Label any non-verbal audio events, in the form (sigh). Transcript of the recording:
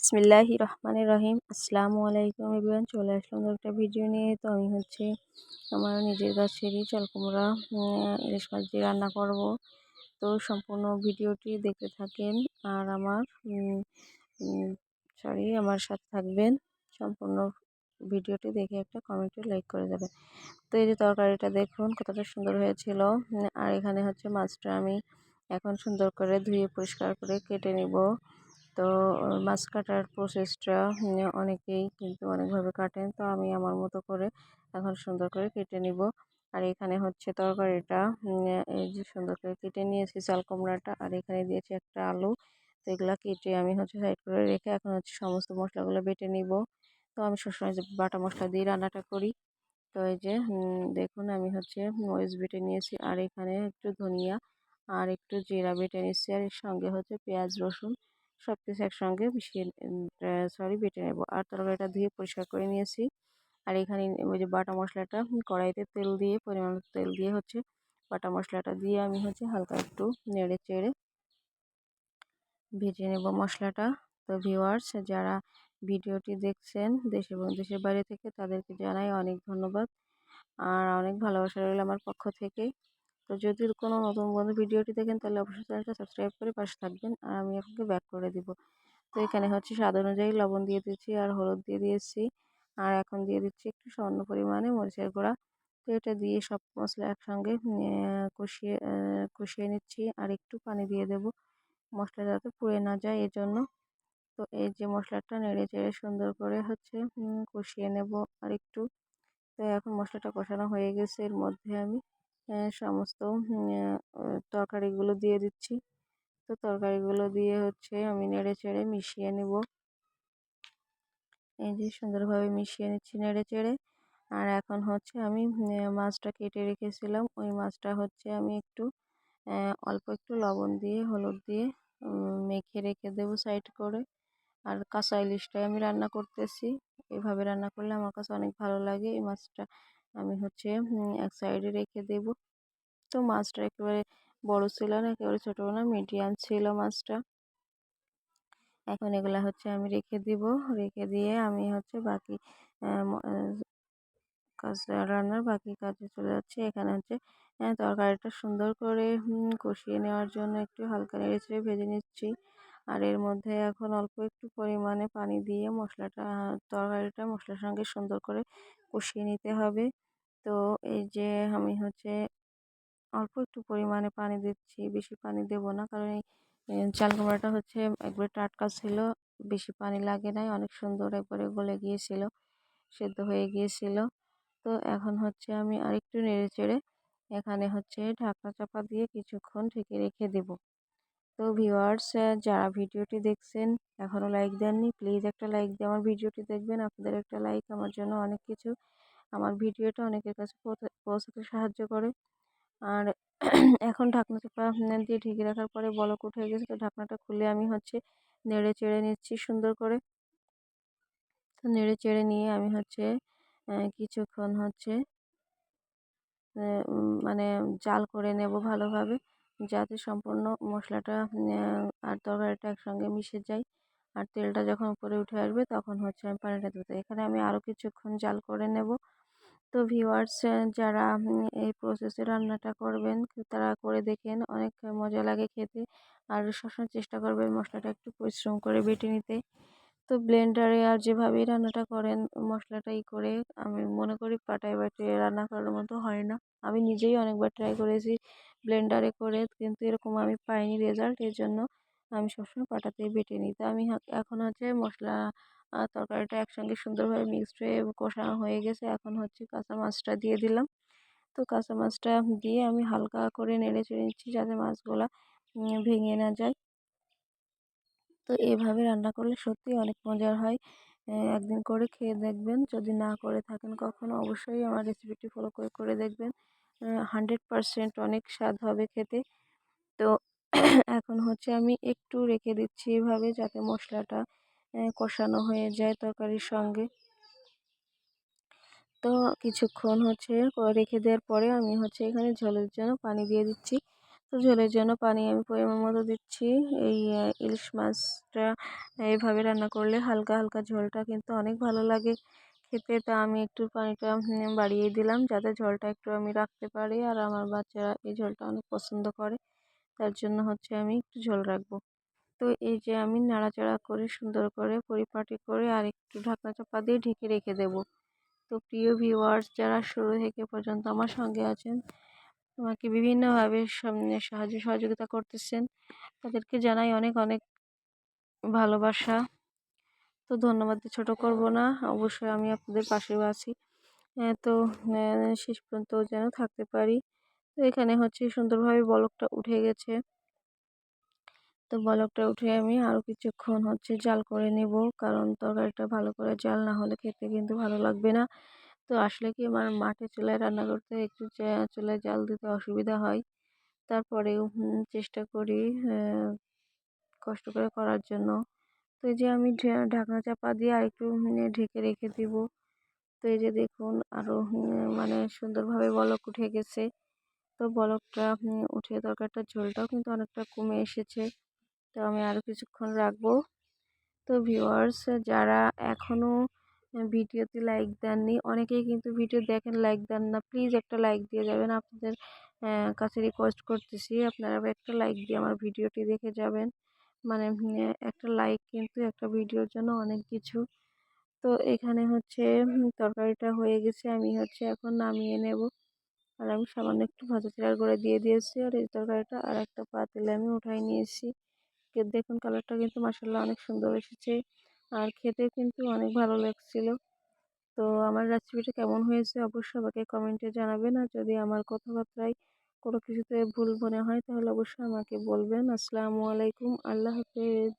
বিসমিল্লাহি রহমানির রহিম। আসসালামু আলাইকুম এভরিওয়ান, চলে আসলাম একটা ভিডিও নিয়ে। তো আমি হচ্ছে আমার নিজের গাছেরই চাল কুমড়া ইলিশ মাছ দিয়ে রান্না করব। তো সম্পূর্ণ ভিডিওটি দেখতে থাকেন আর আমার সরি আমার সাথে থাকবেন। সম্পূর্ণ ভিডিওটি দেখে একটা কমেন্টে লাইক করে যাবেন তো এই যে তরকারিটা দেখুন, কতটা সুন্দর হয়েছিল। আর এখানে হচ্ছে মাছটা আমি এখন সুন্দর করে ধুয়ে পরিষ্কার করে কেটে নিব। তো মাছ কাটার প্রসেসটা অনেকেই কিন্তু অনেকভাবে কাটেন। তো আমি আমার মতো করে এখন সুন্দর করে কেটে নিব। আর এখানে হচ্ছে তরকারিটা এই যে সুন্দর করে কেটে নিয়েছি চাল কুমড়াটা, আর এখানে দিয়েছি একটা আলু। তো এগুলো কেটে আমি হচ্ছে সাইড করে রেখে এখন হচ্ছে সমস্ত মশলাগুলো বেটে নিব। তো আমি সবসময় যে বাটা মশলা দিয়ে রান্নাটা করি। তো এই যে দেখুন আমি হচ্ছে মরিচ বেটে নিয়েছি, আর এখানে একটু ধনিয়া, আর একটু জিরা বেটে নিচ্ছি আর এর সঙ্গে হচ্ছে পেঁয়াজ রসুন। সব কিছু একসঙ্গে মিশিয়ে সরি বেটে নেব। আর তরকারিটা ধুয়ে পরিষ্কার করে নিয়েছি। আর এখানে ওই যে বাটা মশলাটা কড়াইতে তেল দিয়ে, পরিমাণ তেল দিয়ে হচ্ছে বাটা মশলাটা দিয়ে আমি হচ্ছে হালকা একটু নেড়ে চেড়ে ভেজে নেব মশলাটা। তো ভিওয়ার্স যারা ভিডিওটি দেখছেন দেশ এবং দেশের বাইরে থেকে, তাদেরকে জানাই অনেক ধন্যবাদ। আর অনেক ভালোবাসা রইল আমার পক্ষ থেকে। তো যদি কোনো নতুন বন্ধু ভিডিওটি দেখেন, তাহলে অবশ্যই চ্যানেলটা সাবস্ক্রাইব করে পাশে থাকবেন। আর আমি আপনাকে ব্যাক করে দিব। তো এখানে হচ্ছে স্বাদ অনুযায়ী লবণ দিয়ে দিচ্ছি আর হলুদ দিয়ে দিয়েছি। আর এখন দিয়ে দিচ্ছি একটু সামান্য পরিমাণে মরিচের গুঁড়া। তো এটা দিয়ে সব মশলা একসঙ্গে কষিয়ে কষিয়ে নিচ্ছি। আর একটু পানি দিয়ে দেব। মশলা যাতে পুড়ে না যায় এজন্য। তো এই যে মশলাটা নেড়ে চেড়ে সুন্দর করে হচ্ছে কষিয়ে নেব আর একটু তো এখন মশলাটা কষানো হয়ে গেছে। এর মধ্যে আমি সমস্ত তরকারিগুলো দিয়ে দিচ্ছি। তো তরকারিগুলো দিয়ে হচ্ছে আমি নেড়ে চেড়ে মিশিয়ে নেব। এই যে সুন্দরভাবে মিশিয়ে নিচ্ছি নেড়ে চেড়ে। আর এখন হচ্ছে আমি মাছটা কেটে রেখেছিলাম। ওই মাছটা হচ্ছে আমি একটু অল্প একটু লবণ দিয়ে, হলুদ দিয়ে মেখে রেখে দেবো সাইড করে। আর কাঁচা ইলিশটাই আমি রান্না করতেছি। এভাবে রান্না করলে আমার কাছে অনেক ভালো লাগে। এই মাছটা আমি হচ্ছে এক সাইডে রেখে দেব। তো মাছটা একেবারে বড় ছিল না, একেবারে ছোটো না মিডিয়াম ছিল মাছটা। এখন এগুলা হচ্ছে আমি রেখে দিব। রেখে দিয়ে আমি হচ্ছে বাকি কাজ রান্নার বাকি কাজে চলে যাচ্ছে। এখানে হচ্ছে তরকারিটা সুন্দর করে কষিয়ে নেওয়ার জন্য একটু হালকা নেড়ে ভেজে নিচ্ছি। আর এর মধ্যে এখন অল্প একটু পরিমাণে পানি দিয়ে মশলাটা, তরকারিটা মশলার সঙ্গে সুন্দর করে কষিয়ে নিতে হবে। তো এই যে আমি হচ্ছে অল্প একটু পরিমাণে পানি দিচ্ছি, বেশি পানি দেব না। কারণ এই চাল কুমড়াটা হচ্ছে একবারে টাটকা ছিল, বেশি পানি লাগে নাই, অনেক সুন্দর একবারে গলে গিয়েছিল, সেদ্ধ হয়ে গিয়েছিল। তো এখন হচ্ছে আমি আরেকটু নেড়ে চেড়ে এখানে হচ্ছে ঢাকনা চাপা দিয়ে কিছুক্ষণ ঢেকে রেখে দেব। তো ভিউয়ার্স যারা ভিডিওটি দেখছেন এখনও লাইক দেননি, প্লিজ একটা লাইক দিয়ে আমার ভিডিওটি দেখবেন। আপনাদের একটা লাইক আমার জন্য অনেক কিছু আমার ভিডিওটা অনেকের কাছে পৌঁছাতে সাহায্য করে। আর এখন ঢাকনা চাপা দিয়ে ঢেকে রাখার পরে বলক উঠে গেছে। তো ঢাকনাটা খুলে আমি হচ্ছে নেড়ে চেড়ে নিচ্ছি সুন্দর করে। তো নেড়ে চেড়ে নিয়ে আমি হচ্ছে কিছুক্ষণ হচ্ছে মানে জাল করে নেব ভালোভাবে যাতে সম্পূর্ণ মশলাটা আর তরকারিটা একসঙ্গে মিশে যায়। আর তেলটা যখন উপরে উঠে আসবে তখন হচ্ছে আমি পানিটা দেবো এখানে আমি আরও কিছুক্ষণ জাল করে নেব। তো ভিউয়ার্স যারা এই প্রসেসে রান্নাটা করবেন তারা করে দেখেন, অনেক মজা লাগে খেতে। আর সবসময় চেষ্টা করবেন মশলাটা একটু পরিশ্রম করে বেটে নিতে। তো ব্লেন্ডারে আর যেভাবেই রান্নাটা করেন, মশলাটাই করে, আমি মনে করি পাটায় বাটে রান্না করার মতো হয় না। আমি নিজেই অনেকবার ট্রাই করেছি ব্লেন্ডারে করে, কিন্তু এরকম আমি পাইনি রেজাল্ট এর জন্য আমি সবসময় পাটাতেই বেটে নিই। তো আমি এখন হচ্ছে মশলা তরকারিটা একসঙ্গে সুন্দরভাবে মিক্সড হয়ে কষানো হয়ে গেছে। এখন হচ্ছে কাঁচা মাছটা দিয়ে দিলাম। তো কাঁচা মাছটা দিয়ে আমি হালকা করে নেড়ে চেড়ে নিচ্ছি যাতে মাছগুলা ভেঙে না যায়। তো এভাবে রান্না করলে সত্যি অনেক মজার হয়। একদিন করে খেয়ে দেখবেন। যদি না করে থাকেন কখনো অবশ্যই আমার রেসিপিটি ফলো করে করে দেখবেন। হান্ড্রেড পারসেন্ট অনেক স্বাদ হবে খেতে। তো (clears throat) এখন হচ্ছে আমি একটু রেখে দিচ্ছি এভাবে যাতে মশলাটা কষানো হয়ে যায় তরকারির সঙ্গে। তো কিছুক্ষণ হচ্ছে রেখে দেওয়ার পরে আমি হচ্ছে এখানে ঝোলের জন্য পানি দিয়ে দিচ্ছি। তো ঝোলের জন্য পানি আমি পরিমাণ মতো দিচ্ছি। এই ইলিশ মাছটা এইভাবে রান্না করলে হালকা হালকা ঝোলটা কিন্তু অনেক ভালো লাগে। খেতে তা আমি একটু পানিটা বাড়িয়ে দিলাম যাতে ঝোলটা একটু আমি রাখতে পারি। আর আমার বাচ্চারা এই ঝোলটা অনেক পছন্দ করে। তার জন্য হচ্ছে আমি একটু ঝোল রাখব। তো এই যে আমি নাড়াচাড়া করে সুন্দর করে পরিপাটি করে আর একটু ঢাকনা চাপা দিয়ে ঢেকে রেখে দেব। তো প্রিয় ভিউয়ার্স যারা শুরু থেকে পর্যন্ত আমার সঙ্গে আছেন, আমাকে বিভিন্নভাবে সাহায্য সহযোগিতা করতেছেন, তাদেরকে জানাই অনেক অনেক ভালোবাসা। তো ধন্যবাদ, ছোট করব না, অবশ্যই আমি আপনাদের পাশেও আছি। তো শেষ পর্যন্ত যেন থাকতে পারি। তো এখানে হচ্ছে সুন্দরভাবে বলকটা উঠে গেছে। তো বলকটা উঠে আমি আরও কিছুক্ষণ হচ্ছে জাল করে নেব। কারণ তরকারিটা ভালো করে জাল না হলে খেতে কিন্তু ভালো লাগবে না। তো আসলে কি আমার মাঠে চুলায় রান্না করতে একটু চুলায় জাল দিতে অসুবিধা হয়। তারপরেও চেষ্টা করি কষ্ট করে করার জন্য। তো এই যে আমি ঢাকনা চাপা দিয়ে আর একটু ঢেকে রেখে দিব। তো এই যে দেখুন আরও মানে সুন্দরভাবে বলক উঠে গেছে। তো বলকটা উঠে তরকারিটার ঝোলটাও কিন্তু অনেকটা কমে এসেছে। তো আমি আরও কিছুক্ষণ রাখব। তো ভিউয়ার্স যারা এখনও ভিডিওতে লাইক দেননি, অনেকেই কিন্তু ভিডিও দেখেন লাইক দেন না। প্লিজ একটা লাইক দিয়ে যাবেন। আপনাদের কাছে রিকোয়েস্ট করতেছি, আপনারা একটা লাইক দিয়ে আমার ভিডিওটি দেখে যাবেন। মানে একটা লাইক কিন্তু একটা ভিডিওর জন্য অনেক কিছু। তো এখানে হচ্ছে তরকারিটা হয়ে গেছে, আমি হচ্ছে এখন নামিয়ে নেব। আর আমি সামান্য একটু ভাজা চিরার করে দিয়ে দিয়েছি, আর এই তরকারিটা আর একটা পাতিলে আমি উঠাই নিয়েছি। দেখুন কালারটা কিন্তু মাসাল্লাহ অনেক সুন্দর এসেছে। আর খেতে কিন্তু অনেক ভালো লাগছিল। তো আমার রেসিপিটা কেমন হয়েছে অবশ্যই আমাকে কমেন্টে জানাবেন। আর যদি আমার কথাবার্তায় কোনো কিছুতে ভুল মনে হয় তাহলে অবশ্যই আমাকে বলবেন। আসসালামু আলাইকুম, আল্লাহ হাফেজ।